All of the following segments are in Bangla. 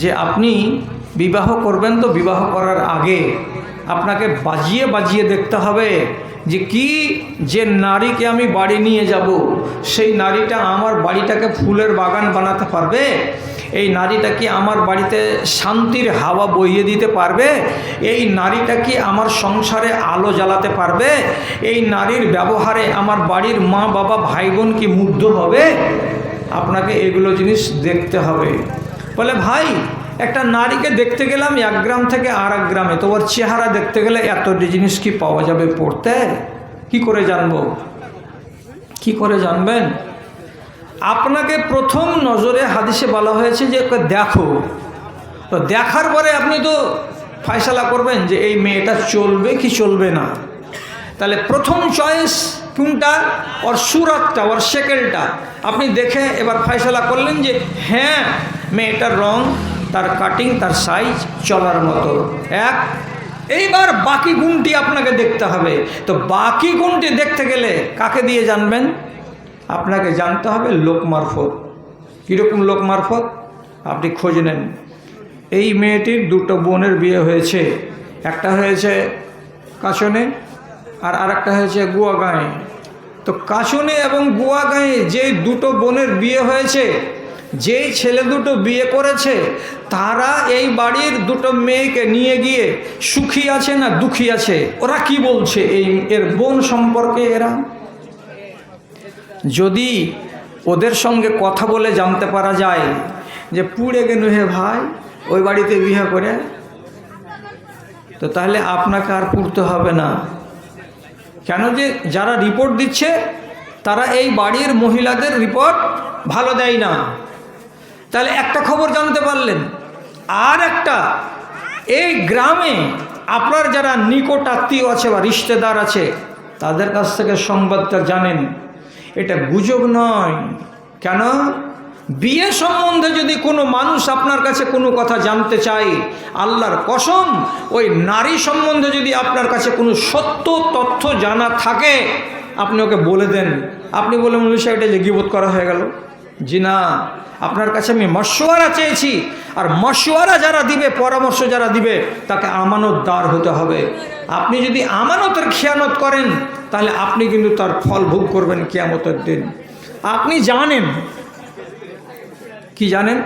যে আপনি বিবাহ করবেন তো বিবাহ করার আগে আপনাকে বাজিয়ে বাজিয়ে দেখতে হবে যে কি যে নারীকে আমি বাড়ি নিয়ে যাব, সেই নারীটা আমার বাড়িটাকে ফুলের বাগান বানাতে পারবে? এই নারীটা কি আমার বাড়িতে শান্তির হাওয়া বইয়ে দিতে পারবে? এই নারীটা কি আমার সংসারে আলো জ্বালাতে পারবে? এই নারীর ব্যবহারে আমার বাড়ির মা বাবা ভাই বোন কি মুগ্ধ হবে? আপনাকে এগুলো জিনিস দেখতে হবে। বলে, ভাই, একটা নারীকে দেখতে গেলাম এক গ্রাম থেকে আর এক গ্রামে। তো ওর চেহারা দেখতে গেলে এত জিনিস কি পাওয়া যাবে পড়তে? কি করে জানব? কি করে জানবেন? আপনাকে প্রথম নজরে হাদিসে বলা হয়েছে যে, ওকে দেখো। তো দেখার পরে আপনি তো ফয়সালা করবেন যে, এই মেয়েটা চলবে কি চলবে না? তাহলে প্রথম চয়েস কোনটা? ওর সুরাতটা, ওর সেকেলটা আপনি দেখে এবার ফয়সালা করলেন যে হ্যাঁ মেয়েটার রং, তার কাটিং তার সাইজ চলার মতো। এক, এইবার বাকি গুণটি আপনাকে দেখতে হবে। তো বাকি গুণটি দেখতে গেলে কাকে দিয়ে জানবেন? আপনাকে জানতে হবে লোক মারফত। কীরকম লোক মারফত? আপনি খোঁজ নেন। এই মেয়েটির দুটো বোনের বিয়ে হয়েছে। একটা হয়েছে কাশনে আর আরেকটা হয়েছে গুয়াগাঁয়ে। তো কাশনে এবং গুয়াগাঁয়ে যে দুটো বোনের বিয়ে হয়েছে যেই ছেলে দুটো বিয়ে করেছে, তারা এই বাড়ির দুটো মেয়েকে নিয়ে গিয়ে সুখী আছে না দুঃখী আছে? ওরা কি বলছে এই এর বোন সম্পর্কে এরা? যদি ওদের সঙ্গে কথা বলে জানতে পারা যায় যে পুড়ে গেল হে ভাই, ওই বাড়িতে বিয়ে করে, তো তাহলে আপনাকে আর পুড়তে হবে না। কেন যে যারা রিপোর্ট দিচ্ছে, তারা এই বাড়ির মহিলাদের রিপোর্ট ভালো দেয় না। তাহলে একটা খবর জানতে পারলেন। আর একটা, এই গ্রামে আপনার যারা নিকট আত্মীয় আছে বা রিশতেদার আছে, তাদের কাছ থেকে সংবাদটা জানেন। এটা গুজব নয়। কেন? বিয়ে সম্বন্ধে যদি কোনো মানুষ আপনার কাছে কোনো কথা জানতে চায়, আল্লাহর কসম, ওই নারী সম্বন্ধে যদি আপনার কাছে কোনো সত্য তথ্য জানা থাকে, আপনি ওকে বলে দেন। আপনি বলে মনে এটা যে গিবোধ করা হয়ে গেল। জি না, আপনার কাছে আমি মশওয়ারা চেয়েছি। আর মশওয়ারা যারা দিবে, পরামর্শ যারা দিবে, তাকে আমানত আমানতদার হতে হবে। আপনি যদি আমানতের খেয়ানত করেন, তাহলে আপনি কিন্তু তার ফল ভোগ করবেন কেয়ামতের দিন। আপনি জানেন, কি জানেন?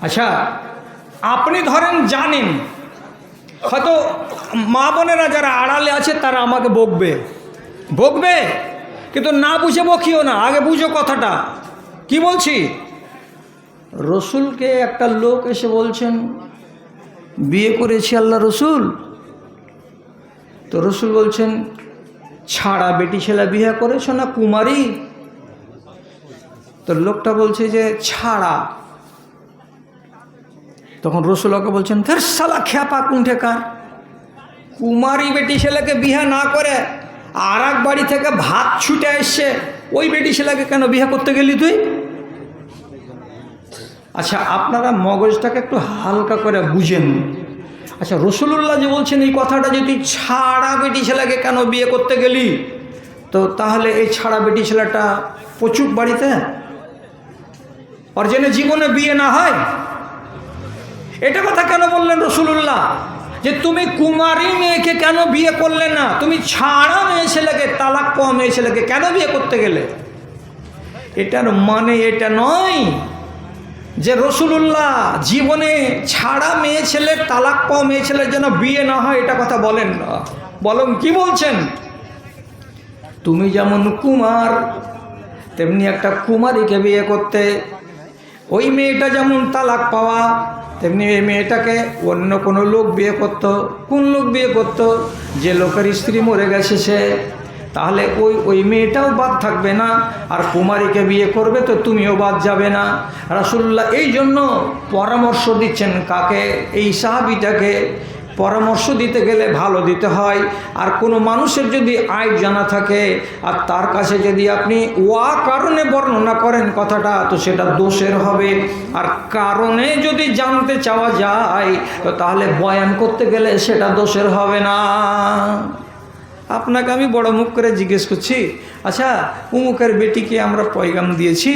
আচ্ছা আপনি ধরেন জানেন, হয়তো মা বোনেরা যারা আড়ালে আছে, তারা আমাকে বকবে। বকবে? কিন্তু না বুঝে বকিও না, আগে বুঝো কথাটা। কি বলছি? রসুলকে একটা লোক এসে বলছেন, বিয়ে করেছি আল্লাহ রসুল? তো রসুল বলছেন, ছাড়া বেটি ছেলে বিয়ে করেছ না কুমারী? তো লোকটা বলছে যে, ছাড়া। তখন রসুলকে বলছেন ফের সালা খ্যাপা কুণ্ঠেকার কুমারী বেটি ছেলেকে বিয়ে না করে আর এক বাড়ি থেকে ভাত ছুটে এসছে ওই বেটি ছেলেকে কেন বিয়ে করতে গেলি তুই? আচ্ছা আপনারা মগজটাকে একটু হালকা করে বুঝেন। আচ্ছা রসুল্লাহ যে বলছেন এই কথাটা যে তুই ছাড়া বেটি ছেলেকে কেন বিয়ে করতে গেলি? তো তাহলে এই ছাড়া বেটি ছেলেটা প্রচুর বাড়িতে? ওর জন্য জীবনে বিয়ে না হয়? এটা কথা কেন বললেন রসুল্লাহ যে তুমি কুমারী মেয়েকে কেন বিয়ে করলে না? তুমি ছাড়া মেয়ে ছেলেকে, তালাক পাওয়া মেয়ে ছেলেকে কেন বিয়ে করতে গেলে? এটার মানে এটা নয় যে রসুল্লাহ জীবনে ছাড়া মেয়ে ছেলের তালাক পাওয়া মেয়ে ছেলের জন্য বিয়ে না হয়, এটা কথা বলেন না। বলুন, কি বলছেন? তুমি যেমন কুমার, তেমনি একটা কুমারীকে বিয়ে করতে, ওই মেয়েটা যেমন তালাক পাওয়া তেমনি এই মেয়েটাকে অন্য কোনো লোক বিয়ে করতো। কোন লোক বিয়ে করতো? যে লোকের স্ত্রী মরে গেছে সে। তাহলে ওই ওই মেয়েটাও বাদ থাকবে না। আর কুমারীকে বিয়ে করবে তো তুমিও বাদ যাবে না। রাসুল্লাহ এই জন্য পরামর্শ দিচ্ছেন কাকে? এই সাহাবিটাকে। পরামর্শ দিতে গেলে ভালো দিতে হয়। আর কোনো মানুষের যদি আয় জানা থাকে, আর তার কাছে যদি আপনি ওয়া কারণে বর্ণনা করেন কথাটা, তো সেটা দোষের হবে। আর কারণে যদি জানতে চাওয়া যায়, তো তাহলে বয়ান করতে গেলে সেটা দোষের হবে না। আপনাকে আমি বড় মুখ করে জিজ্ঞেস করছি আচ্ছা উমুকের বেটিকে আমরা পয়গাম দিয়েছি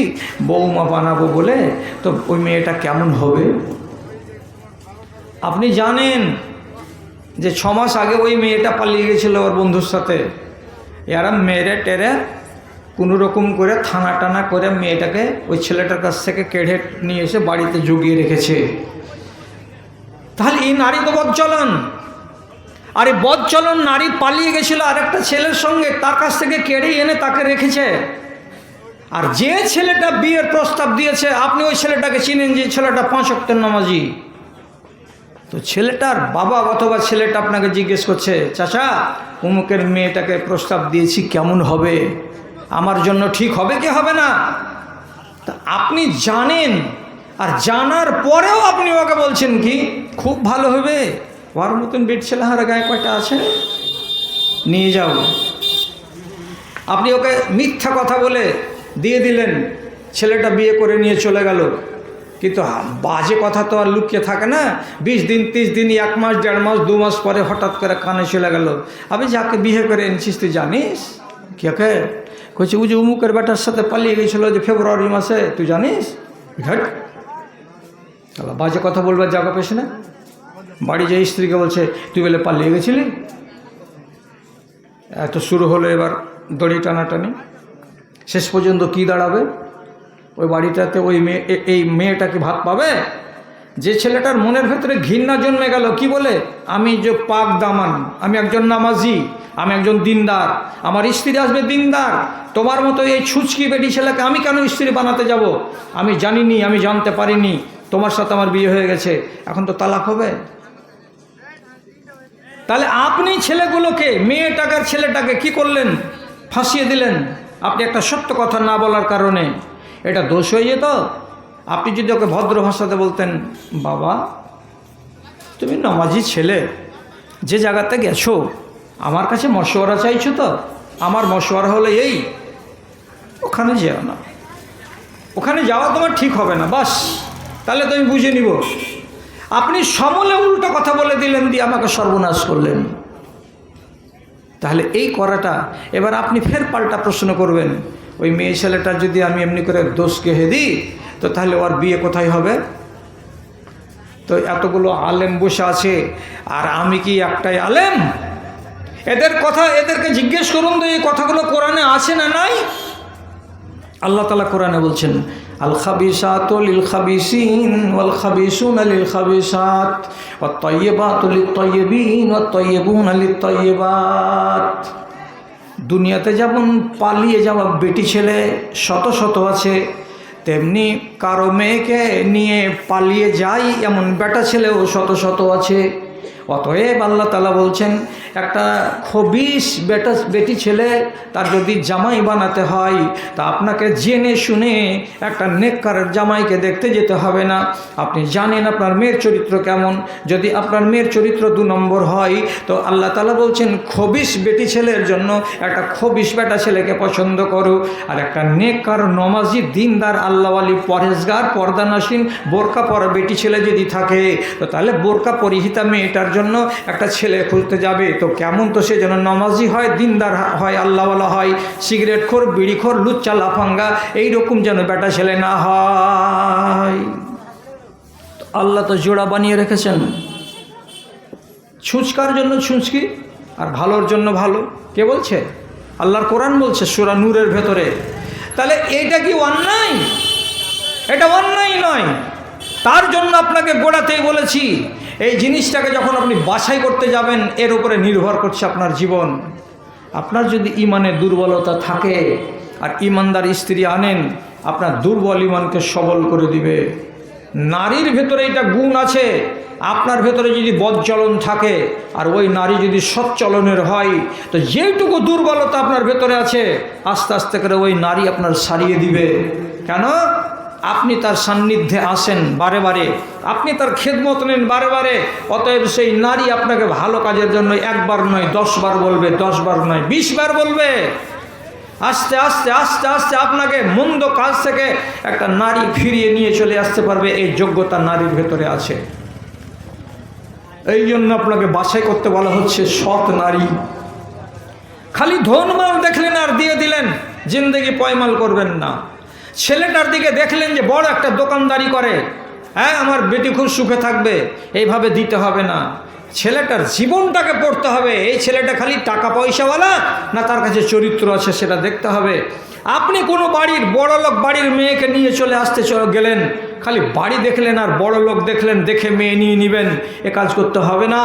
বৌমা বানাবো বলে, তো ওই মেয়েটা কেমন হবে? আপনি জানেন যে ছ মাস আগে ওই মেয়েটা পালিয়ে গেছিল ওর বন্ধুর সাথে। এরা মেরে টেরে কোনো রকম করে থানা টানা করে মেয়েটাকে ওই ছেলেটার কাছ থেকে কেড়ে নিয়ে এসে বাড়িতে জুগিয়ে রেখেছে। তাহলে এই নারী তো বদচলন। আর এই বদচলন নারী পালিয়ে গেছিল আরেকটা ছেলের সঙ্গে, তার কাছ থেকে কেড়ে এনে তাকে রেখেছে। আর যে ছেলেটা বিয়ের প্রস্তাব দিয়েছে, আপনি ওই ছেলেটাকে চিনেন যে ছেলেটা পাঁচ অক্টের নামাজি। তো ছেলেটার বাবা অথবা ছেলেটা আপনাকে জিজ্ঞেস করছে, চাচা, অমুকের মেয়েটাকে প্রস্তাব দিয়েছি, কেমন হবে? আমার জন্য ঠিক হবে কি হবে না? তা আপনি জানেন, আর জানার পরেও আপনি ওকে বলছেন কি, খুব ভালো হবে। ওর মতন বেট ছেলে হারা গায়ে কয়টা আছে? নিয়ে যাও। আপনি ওকে মিথ্যা কথা বলে দিয়ে দিলেন। ছেলেটা বিয়ে করে নিয়ে চলে গেল। কিন্তু বাজে কথা তো আর লুকিয়ে থাকে না। বিশ দিন, তিরিশ দিন, এক মাস, দেড় মাস, দু মাস পরে হঠাৎ করে কানে চলে গেল, আমি যাকে বিয়ে করে এনেছিস, তুই জানিস? কে কে? কইছে যে উমুকের বেটার সাথে পালিয়ে গেছিল যে ফেব্রুয়ারি মাসে, তুই জানিস? তাহলে বাজে কথা বলবার জায়গা পেস না বাড়ি যে স্ত্রীকে বলছে, তুই বলে পালিয়ে গেছিলি? এত শুরু হলো এবার দড়ি টানাটানি। শেষ পর্যন্ত কি দাঁড়াবে? ওই বাড়িটাতে ওই মেয়ে এই মেয়েটা কি ভাত পাবে? যে ছেলেটার মনের ভেতরে ঘৃণা জন্মে গেল, কি বলে? আমি যে পাক দামান, আমি একজন নামাজি, আমি একজন দিনদার, আমার স্ত্রী আসবে দিনদার, তোমার মতো এই ছুচকি বেটি ছেলেকে আমি কেন স্ত্রী বানাতে যাব? আমি জানিনি, আমি জানতে পারিনি, তোমার সাথে আমার বিয়ে হয়ে গেছে, এখন তো তালাক হবে। তাহলে আপনি ছেলেগুলোকে মেয়েটাকার ছেলেটাকে কি করলেন? ফাঁসিয়ে দিলেন। আপনি একটা সত্য কথা না বলার কারণে। এটা দোষ হয়ে যেত? আপনি যদি ওকে ভদ্র ভাষাতে বলতেন, বাবা, তুমি নমাজি ছেলে, যে জায়গাতে গেছো, আমার কাছে মশওয়ারা চাইছো তো, আমার মশওয়ারা হলে এই, ওখানে যেও না। ওখানে যাওয়া তোমার ঠিক হবে না, বাস, তাহলে তো আমি বুঝে নিব। আপনি সমলে উল্টো কথা বলে দিলেন, দিয়ে আমাকে সর্বনাশ করলেন। তাহলে এই করাটা, এবার আপনি ফের পাল্টা প্রশ্ন করবেন ওই মেয়ে ছেলেটা যদি আমি এমনি করে দোষ কেহে দিই, তো তাহলে ওর বিয়ে কোথায় হবে? তো এতগুলো আলেম বসে আছে, আর আমি কি একটাই আলেম? এদের কথা এদেরকে জিজ্ঞেস করুন তো এই কথাগুলো কোরআনে আছে না নাই? আল্লাহ তালা কোরআনে বলছেন, আল খাবিসাত লিল খাবিসিন ওয়াল খাবিসুন লিল খাবিসাত ওয়াত তাইয়্যিবাত লিত তাইয়্যিবিন ওয়াত তাইয়্যিবুন লিত তাইয়্যিবাত দুনিয়াতে যেমন পালিয়ে যাওয়া বেটি ছেলে শত শত আছে, তেমনি কারও মেয়েকে নিয়ে পালিয়ে যায় এমন বেটা ছেলেও শত শত আছে। অতএব আল্লাহ তালা বলছেন, একটা খবিস বেটা, বেটি ছেলে তার যদি জামাই বানাতে হয়, তা আপনাকে জেনে শুনে একটা নেককারের জামাইকে দেখতে যেতে হবে না। আপনি জানেন আপনার মেয়ের চরিত্র কেমন। যদি আপনার মেয়ের চরিত্র দু নম্বর হয়, তো আল্লাহ তালা বলছেন খবিস বেটি ছেলের জন্য একটা খবিস বেটা ছেলেকে পছন্দ করো। আর একটা নেককার, নমাজি, দিনদার, আল্লাহওয়ালি পরেজগার পর্দানাসীন, বোরকা পরা বেটি ছেলে যদি থাকে, তো তাহলে বোরকা পরিহিতা মেয়েটার জন্য একটা ছেলে খুঁজতে যাবে। তো কেমন তো সে যেন নমাজি হয়, দিনদার হয়, আল্লাহওয়ালা হয়, সিগারেট খোর বিড়িখোর লুচ্চা, লাফাঙ্গা, এইরকম যেন বেটা ছেলে না হয়। আল্লাহ তো জোড়া বানিয়ে রেখেছেন। ছুঁচকার জন্য ছুঁচকি আর ভালোর জন্য ভালো। কে বলছে? আল্লাহর কোরআন বলছে, সুরা নূরের ভেতরে। তাহলে এটা কি অন্যায়? এটা অন্যায় নয়। তার জন্য আপনাকে গোড়াতেই বলেছি এই জিনিসটাকে যখন আপনি বাছাই করতে যাবেন, এর উপরে নির্ভর করছে আপনার জীবন। আপনার যদি ইমানে দুর্বলতা থাকে আর ইমানদার স্ত্রী আনেন, আপনার দুর্বল ইমানকে সবল করে দিবে। নারীর ভেতরে এটা গুণ আছে। আপনার ভেতরে যদি বদচলন থাকে আর ওই নারী যদি সচ্চলনের হয়, তো যেটুকু দুর্বলতা আপনার ভেতরে আছে, আস্তে আস্তে করে ওই নারী আপনার সারিয়ে দিবে। কেন? আপনি তার সান্নিধ্যে আসেন বারে বারে। আপনি তার খেদমত নেন বারে বারে। অতএব সেই নারী আপনাকে ভালো কাজের জন্য একবার নয়, দশবার বলবে, দশবার নয় বিশ বার বলবে। আস্তে আস্তে আস্তে আস্তে আপনাকে মন্দ কাজ থেকে একটা নারী ফিরিয়ে নিয়ে চলে আসতে পারবে, এই যোগ্যতা নারীর ভেতরে আছে। এই জন্য আপনাকে বাছাই করতে বলা হচ্ছে সৎ নারী। খালি ধন মাল দেখলেন আর দিয়ে দিলেন, জিন্দগি পয়মাল করবেন না। ছেলেটার দিকে দেখলেন যে বড় একটা দোকানদারি করে। হ্যাঁ আমার বেটি খুব সুখে থাকবে, এইভাবে দিতে হবে না। ছেলেটার জীবনটাকে পড়তে হবে, এই ছেলেটা খালি টাকা পয়সাওয়ালা না তার কাছে চরিত্র আছে সেটা দেখতে হবে। আপনি কোনো বাড়ির বড় লোক, বাড়ির মেয়েকে নিয়ে চলে আসতে চলে গেলেন, খালি বাড়ি দেখলেন আর বড় লোক দেখলেন, দেখে মেয়ে নিয়ে নেবেন, এ কাজ করতে হবে না।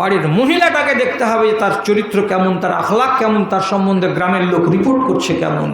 বাড়ির মহিলাটাকে দেখতে হবে তার চরিত্র কেমন, তার আখলাক কেমন, তার সম্বন্ধে গ্রামের লোক রিপোর্ট করছে কেমন।